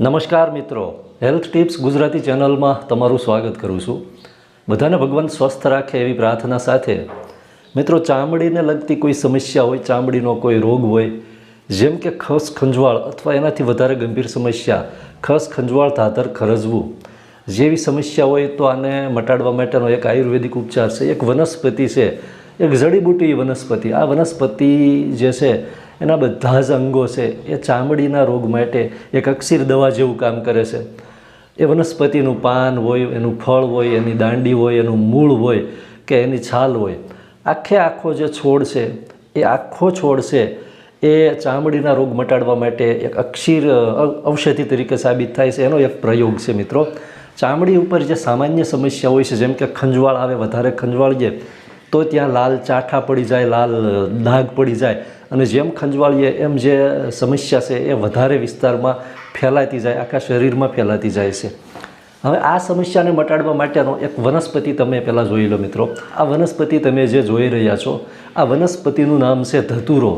નમસ્કાર મિત્રો. Health tips Gujarati ચેનલમાં તમારું સ્વાગત કરું છું. બધાને ભગવાન સ્વસ્થ રાખે એવી પ્રાર્થના સાથે. મિત્રો, ચામડીને લગતી કોઈ સમસ્યા હોય, ચામડીનો કોઈ રોગ હોય, જેમ કે ખસ ખંજવાળ અથવા એનાથી વધારે ગંભીર સમસ્યા, ખસ ખંજવાળ, ધાતર ખરજવું, જેવી સમસ્યા હોય તો આને મટાડવા માટેનો એક આયુર્વેદિક ઉપચાર છે. એક વનસ્પતિ છે. એક જડીબુટી વનસ્પતિ. આ વનસ્પતિ જે છે એના બધા જ અંગો છે. એ ચામડીના રોગ માટે એક અક્ષીર દવા જેવું કામ કરે છે. એ વનસ્પતિનું પાન હોય, એનું ફળ હોય, એની દાંડી હોય, એનું મૂળ હોય કે એની છાલ હોય. આખે આખો જે છોડ છે, એ આખો છોડ છે, એ ચામડીના રોગ મટાડવા માટે એક અક્ષીર ઔષધિ તરીકે સાબિત થાય છે. એનો એક પ્રયોગ છે મિત્રો. ચામડી ઉપર જે સામાન્ય સમસ્યા હોય છે, જેમ કે ખંજવાળ આવે, વધારે ખંજવાળ જે તો ત્યાં લાલ ચાઠા પડી જાય, લાલ ડાઘ પડી જાય અને જેમ ખંજવાળીએ, એમ જે સમસ્યા છે, એ વધારે વિસ્તારમાં ફેલાતી જાય, આખા શરીરમાં ફેલાતી જાય છે. હવે આ સમસ્યાને મટાડવા માટેનો એક વનસ્પતિ તમે પહેલાં જોઈ લો મિત્રો. આ વનસ્પતિ તમે જે જોઈ રહ્યા છો, આ વનસ્પતિનું નામ છે ધતુરો.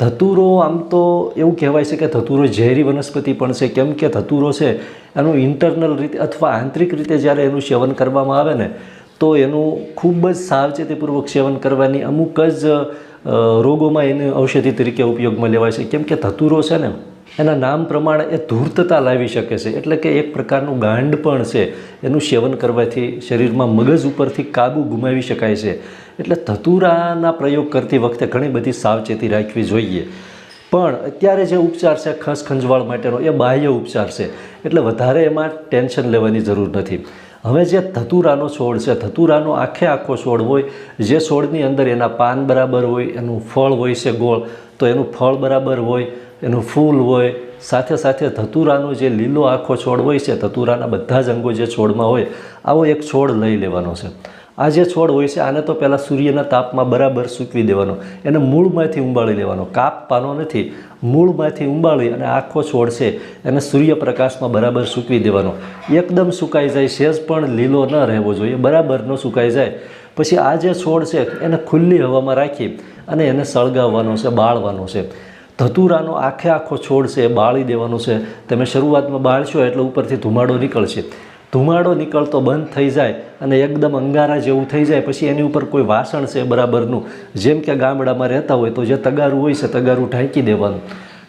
ધતુરો આમ તો એવું કહેવાય છે કે ધતુરો ઝેરી વનસ્પતિ પણ છે. કેમ કે ધતુરો છે, એનું ઇન્ટરનલ રીતે અથવા આંતરિક રીતે જ્યારે એનું સેવન કરવામાં આવે ને, તો એનું ખૂબ જ સાવચેતીપૂર્વક સેવન કરવાની અમુક જ રોગોમાં એને ઔષધિ તરીકે ઉપયોગમાં લેવાય છે. કેમ કે ધતુરો છે ને, એના નામ પ્રમાણે એ ધૂર્તતા લાવી શકે છે. એટલે કે એક પ્રકારનું ગાંડ પણ છે. એનું સેવન કરવાથી શરીરમાં મગજ ઉપરથી કાબુ ગુમાવી શકાય છે. એટલે ધતુરાના પ્રયોગ કરતી વખતે ઘણી બધી સાવચેતી રાખવી જોઈએ. પણ અત્યારે જે ઉપચાર છે, ખસ ખંજવાળ માટેનો, એ બાહ્ય ઉપચાર છે. એટલે વધારે એમાં ટેન્શન લેવાની જરૂર નથી. હવે જે ધતુરાનો છોડ છે, ધતુરાનો આખે આખો છોડ હોય, જે છોડની અંદર એના પાન બરાબર હોય, એનું ફળ હોય છે ગોળ, તો એનું ફળ બરાબર હોય, એનું ફૂલ હોય, સાથે સાથે ધતુરાનો જે લીલો આખો છોડ હોય છે, ધતુરાના બધા જ અંગો જે છોડમાં હોય, આવો એક છોડ લઈ લેવાનો છે. આ જે છોડ હોય છે, આને તો પહેલાં સૂર્યના તાપમાં બરાબર સૂકવી દેવાનો. એને મૂળમાંથી ઉંબાળી લેવાનો. કાપવાનો નથી. મૂળમાંથી ઉંબાળી અને આખો છોડ છે, એને સૂર્યપ્રકાશમાં બરાબર સૂકવી દેવાનો. એકદમ સુકાઈ જાય, સેજ પણ લીલો ન રહેવો જોઈએ. બરાબર ન સુકાઈ જાય. પછી આ જે છોડ છે, એને ખુલ્લી હવામાં રાખી અને એને સળગાવવાનો છે, બાળવાનો છે. ધતુરાનો આખે આખો છોડ છે, બાળી દેવાનો છે. તમે શરૂઆતમાં બાળશો એટલે ઉપરથી ધુમાડો નીકળશે. ધુમાડો નીકળતો બંધ થઈ જાય અને એકદમ અંગારા જેવું થઈ જાય, પછી એની ઉપર કોઈ વાસણ છે બરાબરનું, જેમ કે ગામડામાં રહેતા હોય તો જે તગારું હોય છે તગારું ઢાંકી દેવાનું.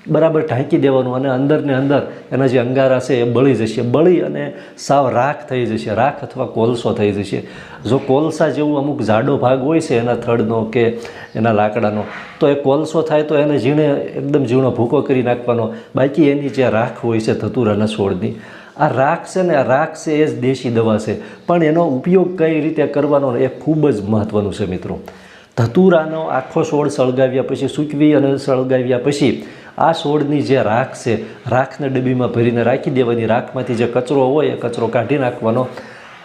બરાબર ઢાંકી દેવાનું અને અંદરને અંદર એના જે અંગારા છે એ બળી જશે. બળી અને સાવ રાખ થઈ જશે. રાખ અથવા કોલસો થઈ જશે. જો કોલસા જેવું અમુક જાડો ભાગ હોય છે એના થડનો કે એના લાકડાનો, તો એ કોલસો થાય તો એને ઝીણે એકદમ ઝીણો ભૂકો કરી નાખવાનો. બાકી એની જે રાખ હોય છે ધતુરાના છોડની આ રાખ છે ને આ રાખ છે એ જ દેશી દવા છે. પણ એનો ઉપયોગ કઈ રીતે કરવાનો એ ખૂબ જ મહત્ત્વનું છે મિત્રો. ધતુરાનો આખો છોડ સળગાવ્યા પછી, સૂકવી અને સળગાવ્યા પછી આ છોડની જે રાખ છે, રાખને ડબ્બીમાં ભરીને રાખી દેવાની. રાખમાંથી જે કચરો હોય એ કચરો કાઢી નાખવાનો.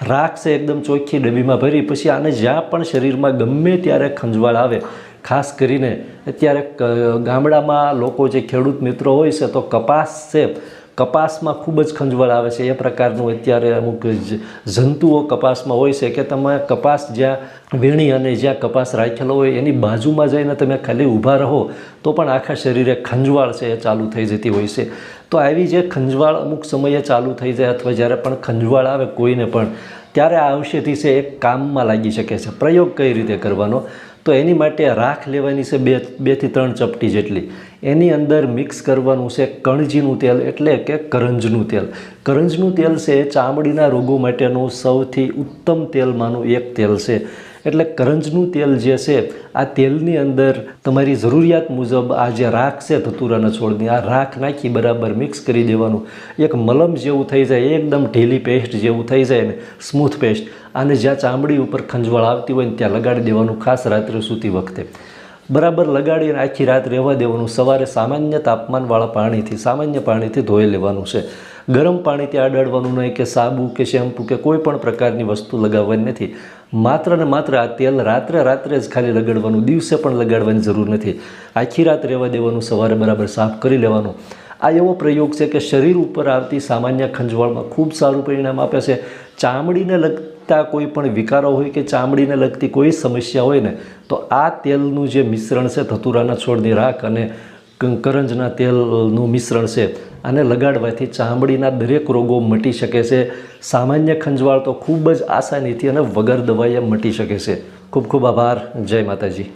રાખ છે એકદમ ચોખ્ખી ડબ્બીમાં ભરી પછી આને જ્યાં પણ શરીરમાં ગમે ત્યારે ખંજવાળ આવે. ખાસ કરીને અત્યારે ગામડામાં લોકો જે ખેડૂત મિત્રો હોય છે તો કપાસ છે કપાસમાં ખૂબ જ ખંજવાળ આવે છે. એ પ્રકારનું અત્યારે અમુક જંતુઓ કપાસમાં હોય છે કે તમે કપાસ જ્યાં વીણી અને જ્યાં કપાસ રાખેલો હોય, એની બાજુમાં જઈને તમે ખાલી ઊભા રહો, તો પણ આખા શરીરે ખંજવાળ છે એ ચાલુ થઈ જતી હોય છે. તો આવી જે ખંજવાળ અમુક સમયે ચાલુ થઈ જાય અથવા જ્યારે પણ ખંજવાળ આવે કોઈને પણ ત્યારે આ ઔષધિ છે એ કામમાં લાગી શકે છે. પ્રયોગ કઈ રીતે કરવાનો? તો એની માટે રાખ લેવાની છે બે, બેથી ત્રણ ચપટી જેટલી. એની અંદર મિક્સ કરવાનું છે કણજીનું તેલ એટલે કે કરંજનું તેલ. કરંજનું તેલ છે ચામડીના રોગો માટેનું સૌથી ઉત્તમ તેલમાંનું એક તેલ છે. એટલે કરંજનું તેલ જે છે, આ તેલની અંદર તમારી જરૂરિયાત મુજબ આ જે રાખ છે ધતુરાના છોડની આ રાખ નાખી બરાબર મિક્સ કરી દેવાનું. એક મલમ જેવું થઈ જાય, એકદમ ઢીલી પેસ્ટ જેવું થઈ જાય ને, સ્મૂથ પેસ્ટ. આને જ્યાં ચામડી ઉપર ખંજવાળ આવતી હોય ને, ત્યાં લગાડી દેવાનું ખાસ રાત્રે સૂતી વખતે. બરાબર લગાડીને આખી રાત રહેવા દેવાનું. સવારે સામાન્ય તાપમાનવાળા પાણીથી, સામાન્ય પાણીથી ધોઈ લેવાનું છે. ગરમ પાણીથી અડાડવાનું નહીં કે સાબુ કે શેમ્પૂ કે કોઈ પણ પ્રકારની વસ્તુ લગાવવાની નથી. માત્ર ને માત્ર આ તેલ રાત્રે રાત્રે જ ખાલી લગાડવાનું, દિવસે પણ લગાડવાની જરૂર નથી. આખી રાત રહેવા દેવાનું, સવારે બરાબર સાફ કરી લેવાનું. આ એવો પ્રયોગ છે કે શરીર ઉપર આવતી સામાન્ય ખંજવાળમાં ખૂબ સારું પરિણામ આપે છે. ચામડીને લગતા કોઈ પણ વિકારો હોય કે ચામડીને લગતી કોઈ સમસ્યા હોય ને, તો આ તેલનું જે મિશ્રણ છે, ધતુરાના છોડની રાખ અને કરંજના તેલનું મિશ્રણ છે આને લગાડવાથી ચામડીના દરેક રોગો મટી શકે છે. સામાન્ય ખંજવાળ તો ખૂબ જ આસાનીથી અને વગર દવાઈએ મટી શકે છે. ખૂબ ખૂબ આભાર. જય માતાજી.